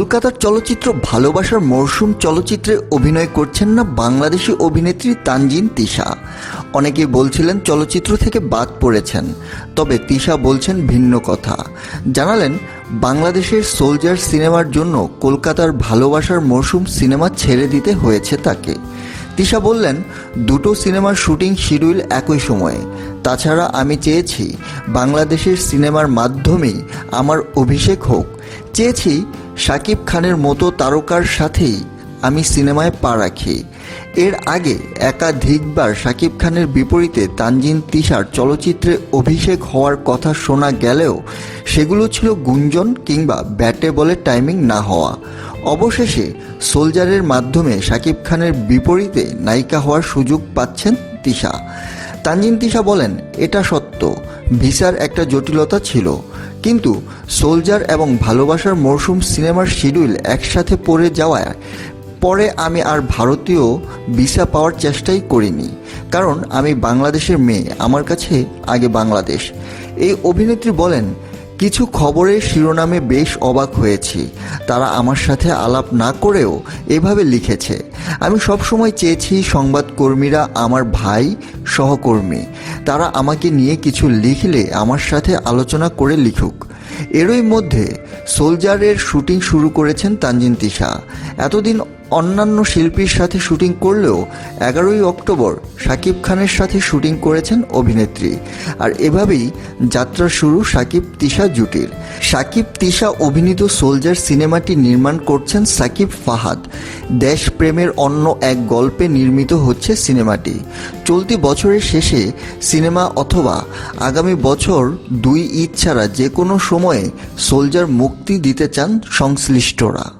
কলকাতার চলচ্চিত্র ভালোবাসার মরশুম চলচ্চিত্রে অভিনয় করছেন না বাংলাদেশি অভিনেত্রী তানজিন তিশা। অনেকে বলছিলেন চলচ্চিত্র থেকে বাদ পড়েছেন, তবে তিশা বলছেন ভিন্ন কথা। জানালেন, বাংলাদেশের সোলজার সিনেমার জন্য কলকাতার ভালোবাসার মরশুম সিনেমা ছেড়ে দিতে হয়েছে তাকে। তিশা বললেন, দুটো সিনেমার শুটিং শিডিউল একই সময়ে। তাছাড়া আমি চেয়েছি বাংলাদেশের সিনেমার মাধ্যমেই আমার অভিষেক হোক। চেয়েছি শাকিব খানের মতো তারকার সাথেই আমি সিনেমায় পা রাখি। এর আগে একাধিকবার শাকিব খানের বিপরীতে তানজিন তিশার চলচ্চিত্রে অভিষেক হওয়ার কথা শোনা গেলেও সেগুলো ছিল গুঞ্জন কিংবা ব্যাটে বলে টাইমিং না হওয়া। অবশেষে সোলজারের মাধ্যমে শাকিব খানের বিপরীতে নায়িকা হওয়ার সুযোগ পাচ্ছেন তিশা। তানজিন তিশা বলেন, এটা সত্য। ভিসার একটা জটিলতা ছিল। কিন্তু সোলজার এবং ভালোবাসার মরশুম সিনেমার শিডিউল একসাথে পড়ে যাওয়ায় পরে আমি আর ভারতীয় ভিসা পাওয়ার চেষ্টাই করিনি। কারণ আমি বাংলাদেশের মেয়ে, আমার কাছে আগে বাংলাদেশ। এই অভিনেত্রী বলেন, কিছু খবরের শিরোনামে বেশ অবাক হয়েছি। তারা আমার সাথে আলাপ না করেও এভাবে লিখেছে। আমি সবসময় চেয়েছি সংবাদকর্মীরা আমার ভাই, সহকর্মী। তারা আমাকে নিয়ে কিছু লিখলে আমার সাথে আলোচনা করে লিখুক। এরই মধ্যে সোলজারের শুটিং শুরু করেছেন তানজিন তিশা। এতদিন অন্যান্য শিল্পীর সাথে শুটিং করলেও এগারোই অক্টোবর শাকিব খানের সাথে শুটিং করেছেন অভিনেত্রী। আর এভাবেই যাত্রা শুরু শাকিব, তিশা, জুটির। শাকিব, তিশা অভিনীত সোলজার সিনেমাটি নির্মাণ করছেন সাকিব ফাহাদ। দেশপ্রেমের অন্য এক গল্পে নির্মিত হচ্ছে সিনেমাটি। চলতি বছরের শেষে সিনেমা অথবা আগামী বছর দুই ঈদ ছাড়া যে কোনো সময়ে সোলজার মুক্তি দিতে চান সংশ্লিষ্টরা।